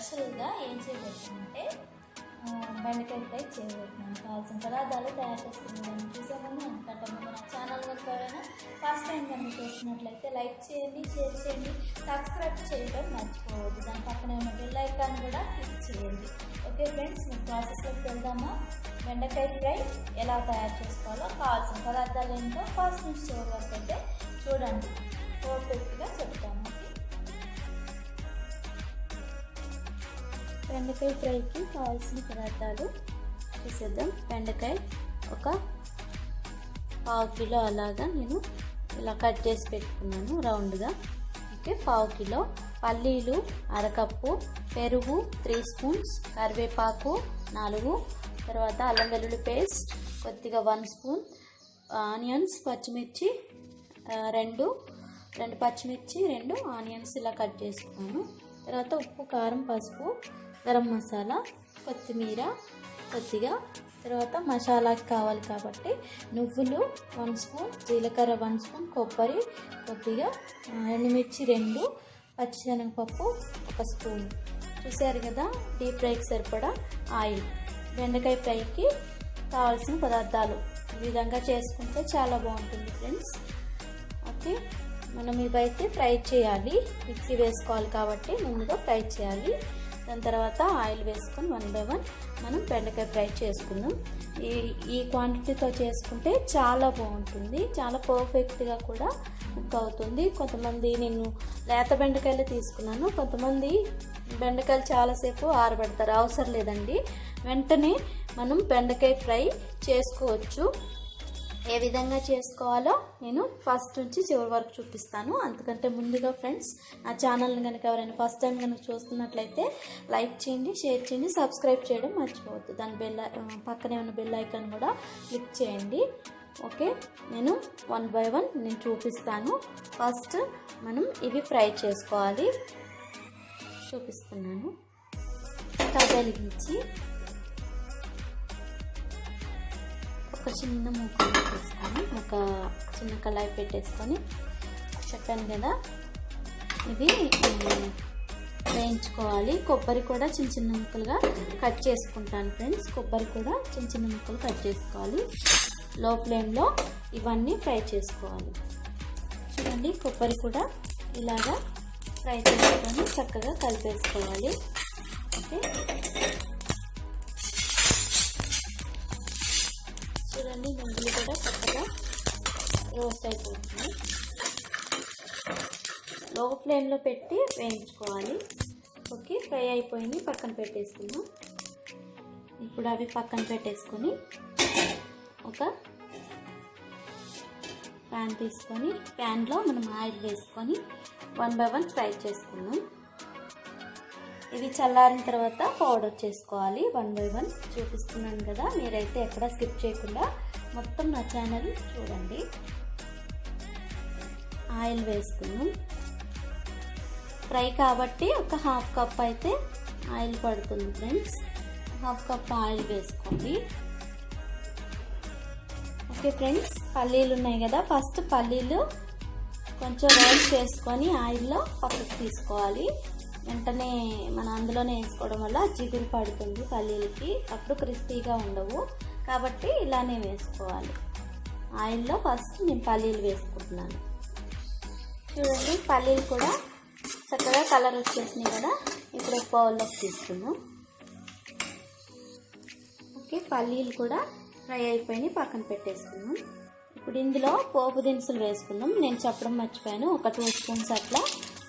స్పెషల్గా ఏం చేయబోతుందంటే బెండకాయ ఫ్రై చేయబోతున్నాను. కావాల్సిన పదార్థాలు తయారు చేస్తున్నాను చూసామని అనుకుంటా ముందు నా ఛానల్ ఎవరైనా ఫస్ట్ టైం కనుక చూసినట్లయితే లైక్ చేయండి షేర్ చేయండి సబ్స్క్రైబ్ చేయడం మర్చిపోవద్దు. దాని పక్కనే ఉన్న బెల్ ఐకాన్ కూడా క్లిక్ చేయండి. ఓకే ఫ్రెండ్స్ మీ ప్రాసెస్లోకి వెళ్దామా? బెండకాయ ఫ్రై ఎలా తయారు చేసుకోవాలో కావాల్సిన పదార్థాలు ఏంటో ఫస్ట్ నుంచి చివరి వరకు అయితే చూడండి పర్ఫెక్ట్గా చెప్తాను బెండకాయ ఫ్రైకి కావాల్సిన పదార్థాలు చూసేద్దాం. బెండకాయ ఒక పావు కిలో అలాగా నేను ఇలా కట్ చేసి పెట్టుకున్నాను రౌండ్గా. ఓకే పావు కిలో పల్లీలు అరకప్పు పెరుగు త్రీ స్పూన్స్ కరివేపాకు నాలుగు తర్వాత అల్లం వెల్లుల్లి పేస్ట్ కొద్దిగా వన్ స్పూన్ ఆనియన్స్ పచ్చిమిర్చి రెండు రెండు పచ్చిమిర్చి రెండు ఆనియన్స్ ఇలా కట్ చేసుకున్నాను. తర్వాత ఉప్పు కారం పసుపు గరం మసాలా కొత్తిమీర కొద్దిగా. తర్వాత మసాలాకి కావాలి కాబట్టి నువ్వులు వన్ స్పూన్ జీలకర్ర వన్ స్పూన్ కొబ్బరి కొద్దిగా ఎండుమిర్చి రెండు పచ్చిశనగపప్పు ఒక స్పూన్. చూసారు కదా డీప్ ఫ్రైకి సరిపడా ఆయిల్. బెండకాయ ఫ్రైకి కావాల్సిన పదార్థాలు. ఈ విధంగా చేసుకుంటే చాలా బాగుంటుంది ఫ్రెండ్స్. ఓకే మనం ఇవైతే ఫ్రై చేయాలి. మిక్సీ వేసుకోవాలి కాబట్టి ముందుగా ఫ్రై చేయాలి. దాని తర్వాత ఆయిల్ వేసుకొని వన్ బై వన్ మనం బెండకాయ ఫ్రై చేసుకుందాం. ఈ ఈ క్వాంటిటీతో చేసుకుంటే చాలా బాగుంటుంది. చాలా పర్ఫెక్ట్గా కూడా కుక్ అవుతుంది. కొంతమంది నేను లేత బెండకాయలు తీసుకున్నాను. కొంతమంది బెండకాయలు చాలాసేపు ఆరబెడతారు. అవసరం లేదండి. వెంటనే మనం బెండకాయ ఫ్రై చేసుకోవచ్చు. ఏ విధంగా చేసుకోవాలో నేను ఫస్ట్ నుంచి చివరి వరకు చూపిస్తాను. అందుకంటే ముందుగా ఫ్రెండ్స్ నా ఛానల్ని కనుక ఎవరైనా ఫస్ట్ టైం కనుక చూస్తున్నట్లయితే లైక్ చేయండి షేర్ చేయండి సబ్స్క్రైబ్ చేయడం మర్చిపోవద్దు. దాని బెల్ పక్కనే ఉన్న బెల్ ఐకాన్ కూడా క్లిక్ చేయండి. ఓకే? నేను వన్ బై వన్ నేను చూపిస్తాను. ఫస్ట్ మనం ఇవి ఫ్రై చేసుకోవాలి. చూపిస్తున్నాను. స్టవ్ ఒక చిన్న ముక్క పెట్టేసుకొని ఒక చిన్న కళాయి పెట్టేసుకొని చెప్పాను కదా ఇవి వేయించుకోవాలి. కొబ్బరి కూడా చిన్న చిన్న ముక్కలుగా కట్ చేసుకుంటాను ఫ్రెండ్స్. కొబ్బరి కూడా చిన్న చిన్న ముక్కలు కట్ చేసుకోవాలి. లో ఫ్లేమ్లో ఇవన్నీ ఫ్రై చేసుకోవాలి. చూడండి కొబ్బరి కూడా ఇలాగా ఫ్రై చేసుకొని చక్కగా కలిపేసుకోవాలి. ఓకే? రోస్ట్ అయిపోతుంది లో ఫ్లేమ్లో పెట్టి వేయించుకోవాలి. ఓకే ఫ్రై అయిపోయింది పక్కన పెట్టేసుకున్నాం ఇప్పుడు అవి పక్కన పెట్టేసుకొని ఒక ప్యాన్ తీసుకొని ప్యాన్లో మనం ఆయిల్ వేసుకొని వన్ బై వన్ ఫ్రై చేసుకున్నాం ఇవి చల్లారిన తర్వాత పౌడర్ చేసుకోవాలి. వన్ బై వన్ చూపిస్తున్నాను కదా మీరైతే ఎక్కడ స్కిప్ చేయకుండా మొత్తం నా ఛానల్ చూడండి. ఆయిల్ వేసుకున్నాం. ఫ్రై కాబట్టి ఒక హాఫ్ కప్ అయితే ఆయిల్ పడుతుంది ఫ్రెండ్స్. హాఫ్ కప్ ఆయిల్ వేసుకోండి. ఓకే ఫ్రెండ్స్ పల్లీలు ఉన్నాయి కదా. ఫస్ట్ పల్లీలు కొంచెం రోస్ట్ చేసుకొని ఆయిల్లో పక్కకు తీసుకోవాలి. వెంటనే మన అందులోనే వేసుకోవడం వల్ల జిగురు పడుతుంది పల్లీలకి. అప్పుడు క్రిస్పీగా ఉండవు. కాబట్టి ఇలానే వేసుకోవాలి. ఆయిల్లో ఫస్ట్ నేను పల్లీలు వేసుకుంటున్నాను. చూడండి పల్లీలు కూడా చక్కగా కలర్ వచ్చేసినాయి కదా. ఇప్పుడు ఒక బౌల్లోకి తీసుకుందాం. ఓకే పల్లీలు కూడా ఫ్రై అయిపోయినాయి పక్కన పెట్టేసుకుందాం. ఇప్పుడు ఇందులో పోపు దినుసులు వేసుకుందాం. నేను చెప్పడం మర్చిపోయాను ఒక టూ స్పూన్స్ అట్లా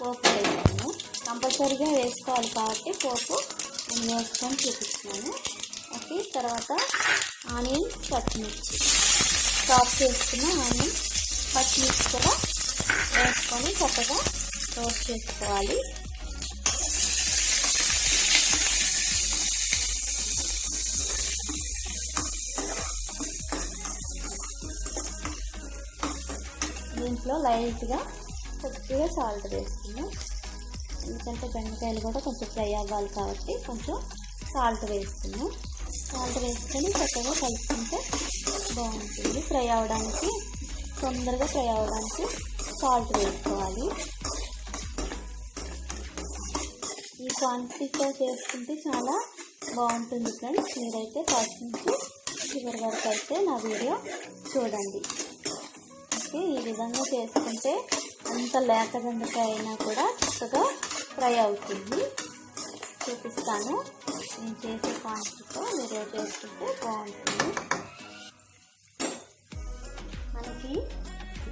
పోపు వేసుకున్నాను కంపల్సరీగా వేసుకోవాలి కాబట్టి పోపు నేను వేసుకొని చూపిస్తున్నాను. ఓకే తర్వాత ఆనియన్ పచ్చిమిర్చి. చాప్ చేసుకున్న ఆనియన్ పచ్చిమిర్చి కూడా వేసుకొని చక్కగా రోస్ట్ చేసుకోవాలి. దీంట్లో లైట్గా కొద్దిగా సాల్ట్ వేసుకున్నాం ఎందుకంటే బెండకాయలు కూడా కొంచెం ఫ్రై అవ్వాలి కాబట్టి కొంచెం సాల్ట్ వేసుకున్నాం సాల్ట్ వేసుకొని చక్కగా కలుపుకుంటే బాగుంటుంది. ఫ్రై అవ్వడానికి తొందరగా ఫ్రై అవ్వడానికి సాల్ట్ వేసుకోవాలి. ఈ క్వాంటిటీతో చేసుకుంటే చాలా బాగుంటుంది ఫ్రెండ్స్ మీరైతే ఫస్ట్ నుంచి చివరి వరకు అయితే నా వీడియో చూడండి. ఓకే ఈ విధంగా చేసుకుంటే అంత లేత బెండకాయ అయినా కూడా చక్కగా ఫ్రై అవుతుంది. చూపిస్తాను. నేను చేసే క్వాంటిటీతో మీరు చేసుకుంటే బాగుంటుంది. మనకి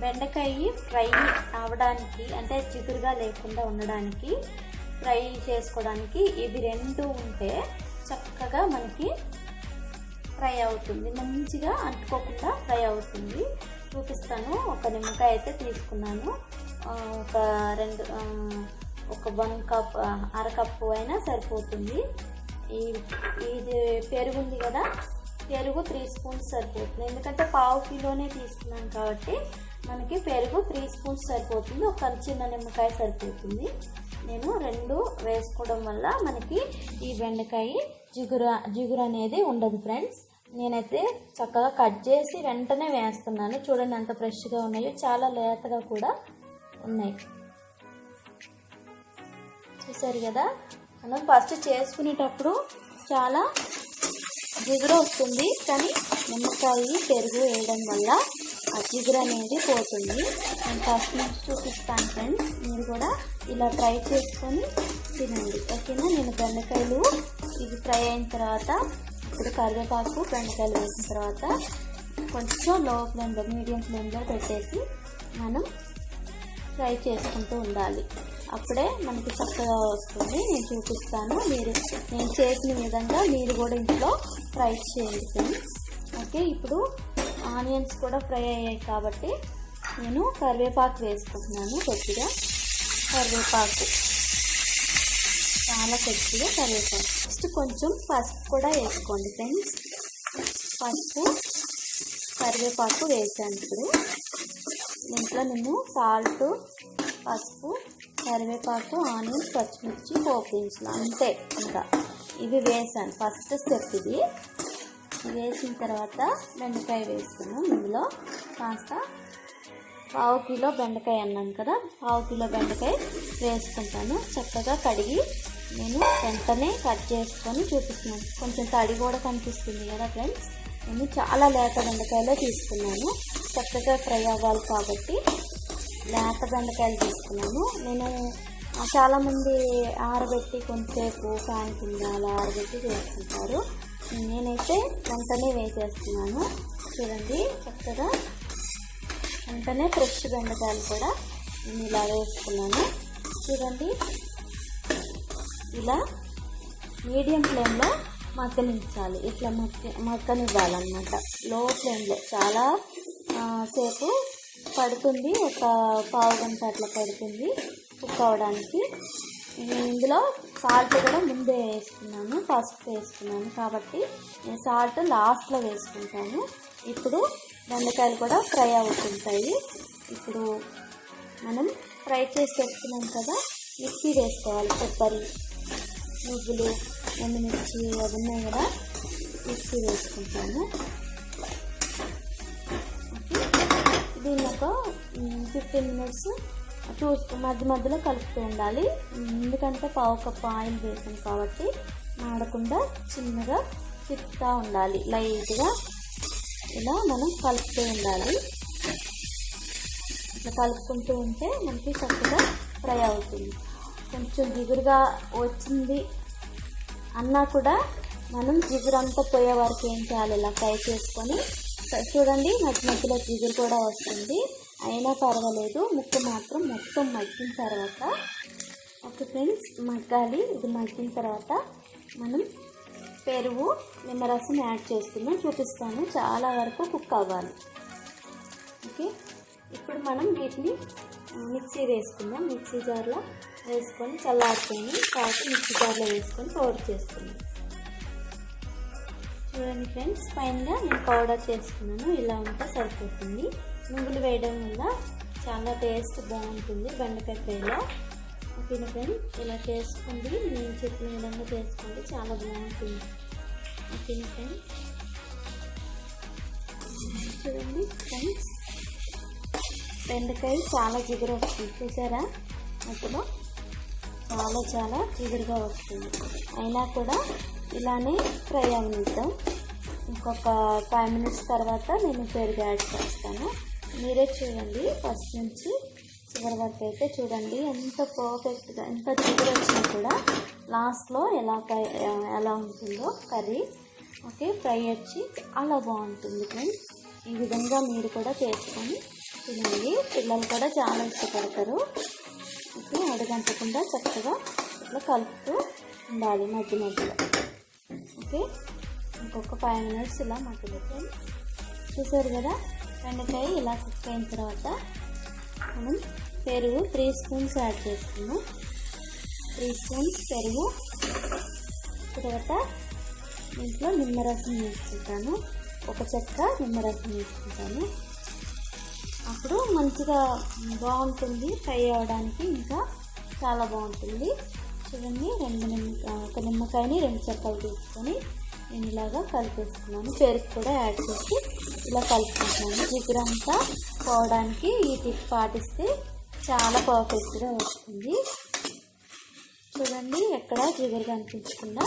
బెండకాయ ఫ్రై అవడానికి అంటే చిగురుగా లేకుండా ఉండడానికి ఫ్రై చేసుకోవడానికి ఇవి రెండు ఉంటే చక్కగా మనకి ఫ్రై అవుతుంది. మంచిగా అంటుకోకుండా ఫ్రై అవుతుంది. చూపిస్తాను. ఒక నిమ్మకాయ అయితే తీసుకున్నాను. ఒక రెండు ఒక వన్ కప్ అరకప్పు అర కప్పు అయినా సరిపోతుంది. ఈ ఇది పెరుగుంది కదా? పెరుగు త్రీ స్పూన్స్ సరిపోతుంది. ఎందుకంటే పావు కిలోనే తీసుకున్నాను కాబట్టి మనకి పెరుగు త్రీ స్పూన్స్ సరిపోతుంది. ఒక చిన్న నిమ్మకాయ సరిపోతుంది. నేను రెండు వేసుకోవడం వల్ల మనకి ఈ బెండకాయ జిగురు జిగురు అనేది ఉండదు ఫ్రెండ్స్. నేనైతే చక్కగా కట్ చేసి వెంటనే వేస్తున్నాను. చూడండి ఎంత ఫ్రెష్గా ఉన్నాయో చాలా లేతగా కూడా ఉన్నాయి. చూసారు కదా? మనం ఫస్ట్ చేసుకునేటప్పుడు చాలా జిగురు వస్తుంది. కానీ నిమ్మకాయ పెరుగు వేయడం వల్ల ఆ జిగురు అనేది పోతుంది. నేను ఫస్ట్ నుంచి చూపిస్తాను ఫ్రెండ్స్ మీరు కూడా ఇలా ట్రై చేసుకొని తినండి. ఓకేనా? నేను బెండకాయలు ఇది ఫ్రై అయిన తర్వాత ఇప్పుడు కరివేపాకు బెండకాయలు వేసిన తర్వాత కొంచెం లో ఫ్లేమ్లో మీడియం ఫ్లేమ్లో పెట్టేసి మనం ఫ్రై చేసుకుంటూ ఉండాలి. అప్పుడే మనకి చక్కగా వస్తుంది. నేను చూపిస్తాను. మీరు నేను చేసిన విధంగా మీరు కూడా ఇంట్లో ఫ్రై చేయండి ఫ్రెండ్స్ ఓకే? ఇప్పుడు ఆనియన్స్ కూడా ఫ్రై అయ్యాయి కాబట్టి నేను కరివేపాకు వేసుకుంటున్నాను కొద్దిగా. కరివేపాకు. చాలా కొద్దిగా కరివేపాకు. నెక్స్ట్ కొంచెం పసుపు కూడా వేసుకోండి ఫ్రెండ్స్. పసుపు కరివేపాకు వేసాను ఇప్పుడు. దీంట్లో నేను సాల్ట్ పసుపు కరివేపాకు ఆనియన్స్ పచ్చిమిర్చి పోపు అంతే ఇంకా. ఇవి వేసాను. ఫస్ట్ స్టెప్ ఇది. వేసిన తర్వాత బెండకాయ వేసుకున్నాను ఇందులో కాస్త పావు కిలో బెండకాయ అన్నాను కదా పావు కిలో బెండకాయ వేసుకుంటాను. చక్కగా కడిగి నేను వెంటనే కట్ చేసుకొని చూపిస్తున్నాను. కొంచెం తడి కూడా కనిపిస్తుంది కదా ఫ్రెండ్స్. నేను చాలా లేత బెండకాయలే తీసుకున్నాను. చక్కగా ఫ్రై అవ్వాలి కాబట్టి లేత బెండకాయలు తీసుకున్నాను. నేను చాలామంది ఆరబెట్టి కొంతసేపు ఫ్యాన్ కింద అలా ఆరబెట్టి చేసుకుంటారు. నేనైతే వెంటనే వేసేస్తున్నాను. చూడండి చక్కగా వెంటనే ఫ్రెష్ బెండకాయలు కూడా నేను ఇలా వేసుకున్నాను. చూడండి ఇలా మీడియం ఫ్లేమ్లో మగ్గనించాలి. ఇట్లా మగ్గ మగ్గనివ్వాలన్నమాట. లో ఫ్లేమ్లో చాలా సేపు పడుతుంది. ఒక పావు గంట అట్లా పడుతుంది. కుక్ అవ్వడానికి ఇందులో సాల్ట్ కూడా ముందే వేసుకున్నాను ఫస్ట్ వేసుకున్నాను కాబట్టి నేను సాల్ట్ లాస్ట్లో వేసుకుంటాను. ఇప్పుడు బెండకాయలు కూడా ఫ్రై అవుతుంటాయి. ఇప్పుడు మనం ఫ్రై చేసి పెట్టుకున్నాం కదా మిక్సీ వేసుకోవాలి కొబ్బరి నువ్వులు ఎండుమిర్చి అవి ఉన్నాయి మిక్సీ వేసుకుంటాను. దీన్ని ఒక ఫిఫ్టీన్ మినిట్స్ చూస్తూ మధ్య మధ్యలో కలుపుతూ ఉండాలి. ఎందుకంటే పావు కప్పు ఆయిల్ వేసాం కాబట్టి మాడకుండా చిన్నగా తిప్పుతూ ఉండాలి. లైట్గా ఇలా మనం కలుపుతూ ఉండాలి. ఇట్లా కలుపుకుంటూ ఉంటే మనకి చక్కగా ఫ్రై అవుతుంది. కొంచెం జిగురుగా వచ్చింది అన్నా కూడా మనం జిగురు అంతా పోయే వరకు ఏం చేయాలి? ఇలా ఫ్రై చేసుకొని చూడండి మధ్య మధ్యలో జిగురు కూడా వస్తుంది. అయినా పర్వాలేదు. ముక్కు మాత్రం మొత్తం మగ్గిన తర్వాత ఓకే ఫ్రెండ్స్ మగ్గాలి. ఇది మగ్గిన తర్వాత మనం పెరుగు నిమ్మరసం యాడ్ చేస్తున్నాం చూపిస్తాను. చాలా వరకు కుక్ అవ్వాలి. ఓకే? ఇప్పుడు మనం వీటిని మిక్సీ వేసుకుందాం. మిక్సీ జార్లో వేసుకొని చల్లారుకొని కాబట్టి మిక్సీ జార్లో వేసుకొని పౌడర్ చేసుకుందాం. చూడండి ఫ్రెండ్స్ ఫైన్గా నేను పౌడర్ చేసుకున్నాను. ఇలా ఉంటే సరిపోతుంది. నువ్వులు వేయడం వల్ల చాలా టేస్ట్ బాగుంటుంది బెండకాయ ఫ్రైలో ఓకేనా ఫ్రెండ్స్? ఇలా చేసుకోండి నేను చెప్పిన విధంగా చేసుకోండి చాలా బాగుంటుంది. ఓకేనా ఫ్రెండ్స్? చూడండి ఫ్రెండ్స్. బెండకాయ చాలా జిగురు వస్తుంది. చూసారా? మధ్యలో చాలా చాలా జిగురుగా వస్తుంది. అయినా కూడా ఇలానే ఫ్రై అవనిద్దాం ఇంకొక ఫైవ్ మినిట్స్ తర్వాత నేను పెరుగు యాడ్ చేస్తాను. మీరే చూడండి ఫస్ట్ నుంచి చివరి వరకు అయితే చూడండి. ఎంత పర్ఫెక్ట్గా ఎంత చివరి వచ్చినా కూడా లాస్ట్లో ఎలా ఎలా ఉంటుందో కర్రీ ఓకే ఫ్రై వచ్చి అలా బాగుంటుంది ఫ్రెండ్స్ ఈ విధంగా మీరు కూడా చేసుకొని తినండి. పిల్లలు కూడా చాలా ఇష్టపడతారు. ఓకే అడుగంటకుండా చక్కగా ఇట్లా కలుపుతూ ఉండాలి మధ్య మధ్యలో. ఓకే ఇంకొక ఫైవ్ మినిట్స్ ఇలా మగ్గబెట్టి చూసారు కదా? బెండకాయ ఇలా కుక్ అయిన తర్వాత మనం పెరుగు త్రీ స్పూన్స్ యాడ్ చేసుకున్నాం త్రీ స్పూన్స్ పెరుగు తర్వాత ఇంట్లో నిమ్మరసం వేసుకుంటాను. ఒక చెక్క నిమ్మరసం వేసుకుంటాను. అప్పుడు మంచిగా బాగుంటుంది ఫ్రై అవ్వడానికి ఇంకా చాలా బాగుంటుంది. చూడండి రెండు నిమ్మ ఒక నిమ్మకాయని రెండు చెక్కలు తీసుకొని నేను ఇలాగా కలిపేసుకున్నాను పెరుగు కూడా యాడ్ చేసి ఇలా కలుపుకుంటున్నాను. జిగురు అంతా పోవడానికి ఈ టిప్ పాటిస్తే చాలా పర్ఫెక్ట్గా వస్తుంది. చూడండి ఎక్కడ జిగురు కనిపించకుండా.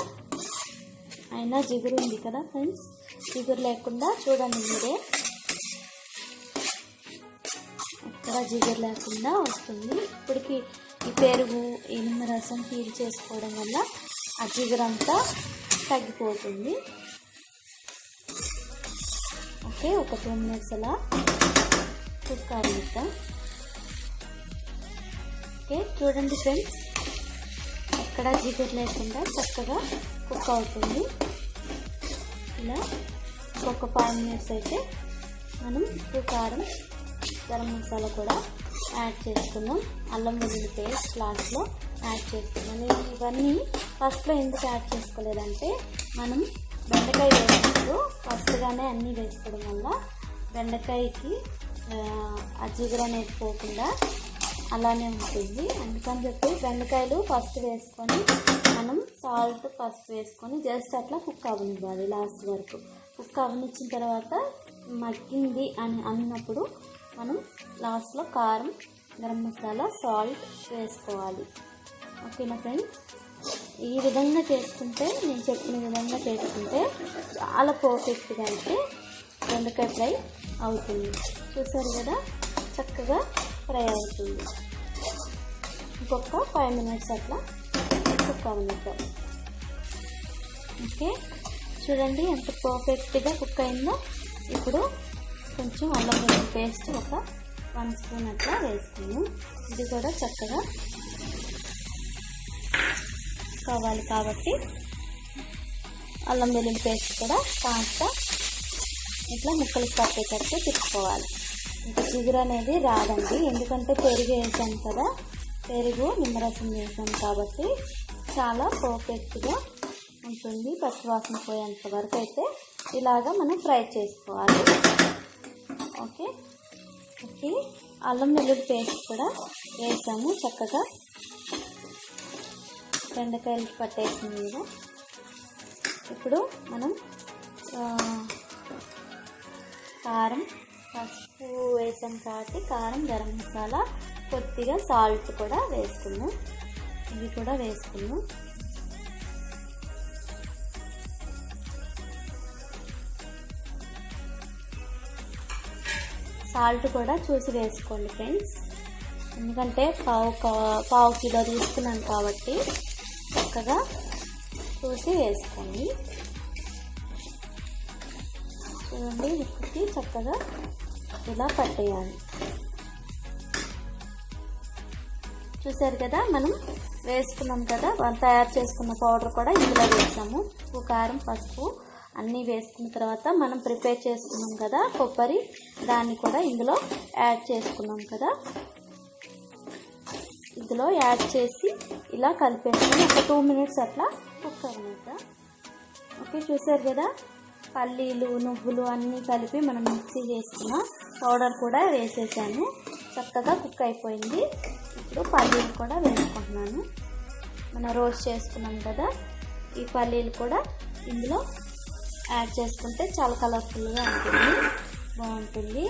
అయినా జిగురు ఉంది కదా ఫ్రెండ్స్? జిగురు లేకుండా చూడండి మీరే. ఎక్కడ జిగురు లేకుండా వస్తుంది. ఇప్పటికి ఈ పెరుగు ఇనుము రసం పీల్ చేసుకోవడం వల్ల ఆ జిగురు అంతా తగ్గిపోతుంది. ఓకే ఒక టూ మినిట్స్ అలా కుక్ అవ్వనిద్దాం ఓకే చూడండి ఫ్రెండ్స్ ఎక్కడ జిగర్ లేకుండా చక్కగా కుక్ అవుతుంది. ఇలా ఒక ఫైవ్ మినిట్స్ అయితే మనం ఉప్పు కారం గరం మసాలా కూడా యాడ్ చేసుకున్నాం. అల్లం వెల్లుల్లి పేస్ట్ లాస్ట్లో యాడ్ చేసుకున్నాం. ఇవన్నీ ఫస్ట్లో ఎందుకు యాడ్ చేసుకోలేదంటే మనం బెండకాయ వేసినప్పుడు ఫస్ట్గానే అన్నీ వేసుకోవడం వల్ల బెండకాయకి ఆ, జిగురు అనేది పోకుండా అలానే ఉంటుంది. అందుకని చెప్పి బెండకాయలు ఫస్ట్ వేసుకొని మనం సాల్ట్ ఫస్ట్ వేసుకొని జస్ట్ అట్లా కుక్ అవనివ్వాలి లాస్ట్ వరకు. కుక్ అవనిచ్చిన తర్వాత మగ్గింది అని అన్నప్పుడు మనం లాస్ట్లో కారం గరం మసాలా సాల్ట్ వేసుకోవాలి. ఓకేనా ఫ్రెండ్స్? ఈ విధంగా చేసుకుంటే నేను చెప్పిన విధంగా చేసుకుంటే చాలా పర్ఫెక్ట్గా అయితే బెండకాయ ఫ్రై అవుతుంది. చూసారు కదా? చక్కగా ఫ్రై అవుతుంది. ఇంకొక ఫైవ్ మినిట్స్ అట్లా కుక్ అవనిద్దాం ఓకే? చూడండి ఎంత పర్ఫెక్ట్గా కుక్ అయిందో. ఇప్పుడు కొంచెం అల్లం పేస్ట్ ఒక వన్ స్పూన్ అట్లా వేసుకున్నాం ఇది కూడా చక్కగా కావాలి కాబట్టి అల్లం వెల్లుల్లి పేస్ట్ కూడా కాస్త ఇట్లా ముక్కలు పట్టేటట్టు తిప్పుకోవాలి. ఇంకా చిగురు అనేది రాదండి. ఎందుకంటే పెరుగు వేసాం కదా. పెరుగు నిమ్మరసం వేసాం కాబట్టి చాలా పర్ఫెక్ట్గా ఉంటుంది. పచ్చివాసన పోయేంత వరకు అయితే ఇలాగా మనం ఫ్రై చేసుకోవాలి. ఓకే? ఓకే. అల్లం వెల్లుల్లి పేస్ట్ కూడా వేసాము. చక్కగా బెండకాయలు పట్టేసింది కదా ఇప్పుడు మనం కారం పసుపు వేసాం కాబట్టి కారం గరం మసాలా కొద్దిగా సాల్ట్ కూడా వేసుకున్నాం ఇవి కూడా వేసుకున్నాం సాల్ట్ కూడా చూసి వేసుకోండి ఫ్రెండ్స్. ఎందుకంటే పావు కా- పావు కిలో తీసుకున్నాను కాబట్టి చక్కగా చూసి వేసుకోండి. చూడండి ఉప్పుకి చక్కగా ఇలా పట్టేయాలి. చూసారు కదా మనం వేసుకున్నాం కదా తయారు చేసుకున్న పౌడర్ కూడా ఇందులో వేసాము. ఉప్పు కారం పసుపు అన్నీ వేసుకున్న తర్వాత మనం ప్రిపేర్ చేసుకున్నాం కదా కొబ్బరి దాన్ని కూడా ఇందులో యాడ్ చేసుకున్నాం కదా. ఇందులో యాడ్ చేసి ఇలా కలిపేసుకుని ఒక టూ మినిట్స్ అట్లా కుక్ అవ్వనమాట ఓకే చూసారు కదా? పల్లీలు నువ్వులు అన్నీ కలిపి మనం మిక్సీ చేసుకున్న పౌడర్ కూడా వేసేసాను. చక్కగా కుక్ అయిపోయింది. ఇప్పుడు పల్లీలు కూడా వేసుకుంటున్నాను. మనం రోస్ట్ చేసుకున్నాం కదా ఈ పల్లీలు కూడా ఇందులో యాడ్ చేసుకుంటే చాలా కలర్ఫుల్గా ఉంటుంది. బాగుంటుంది.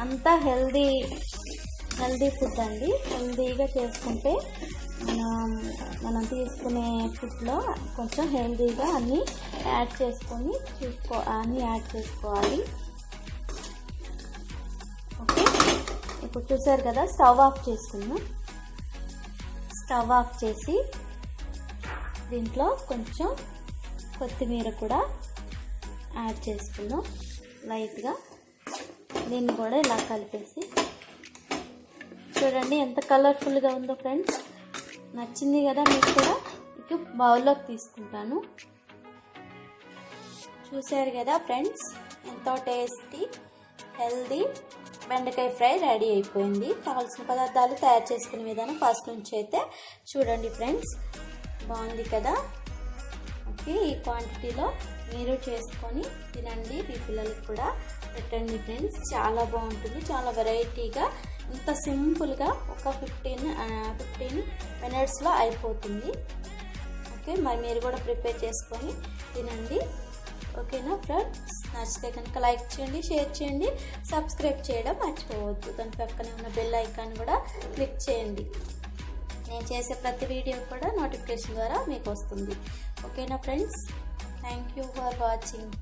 అంతా హెల్దీ హెల్దీ ఫుడ్ అండి. హెల్దీగా చేసుకుంటే మనం మనం తీసుకునే ఫుడ్లో కొంచెం హెల్దీగా అన్నీ యాడ్ చేసుకొని చూసుకో అన్నీ యాడ్ చేసుకోవాలి. ఓకే. ఇప్పుడు చూసారు కదా స్టవ్ ఆఫ్ చేసుకున్నాం. స్టవ్ ఆఫ్ చేసి దీంట్లో కొంచెం కొత్తిమీర కూడా యాడ్ చేసుకుందాం. లైట్గా దీన్ని కూడా ఇలా కలిపేసి చూడండి ఎంత కలర్ఫుల్గా ఉందో ఫ్రెండ్స్. నచ్చింది కదా మీకు కూడా? ఇక బౌల్లోకి తీసుకుంటాను. చూశారు కదా ఫ్రెండ్స్ ఎంతో టేస్టీ హెల్దీ బెండకాయ ఫ్రై రెడీ అయిపోయింది. కావాల్సిన పదార్థాలు తయారు చేసుకునే విధానం ఫస్ట్ నుంచి అయితే చూడండి ఫ్రెండ్స్. బాగుంది కదా? ఓకే ఈ క్వాంటిటీలో మీరు చేసుకొని తినండి. మీ పిల్లలకు కూడా పెట్టండి ఫ్రెండ్స్. చాలా బాగుంటుంది చాలా వెరైటీగా ఇంత సింపుల్గా ఒక ఫిఫ్టీన్ ఫిఫ్టీన్ మినిట్స్లో అయిపోతుంది. ఓకే మరి మీరు కూడా ప్రిపేర్ చేసుకొని తినండి. ఓకేనా ఫ్రెండ్స్? నచ్చితే కనుక లైక్ చేయండి షేర్ చేయండి సబ్స్క్రైబ్ చేయడం మర్చిపోవద్దు. దాని పక్కనే ఉన్న బెల్ ఐకాన్ కూడా క్లిక్ చేయండి. నేను చేసే ప్రతి వీడియో కూడా నోటిఫికేషన్ ద్వారా మీకు వస్తుంది. ఓకేనా friends? Thank you for watching.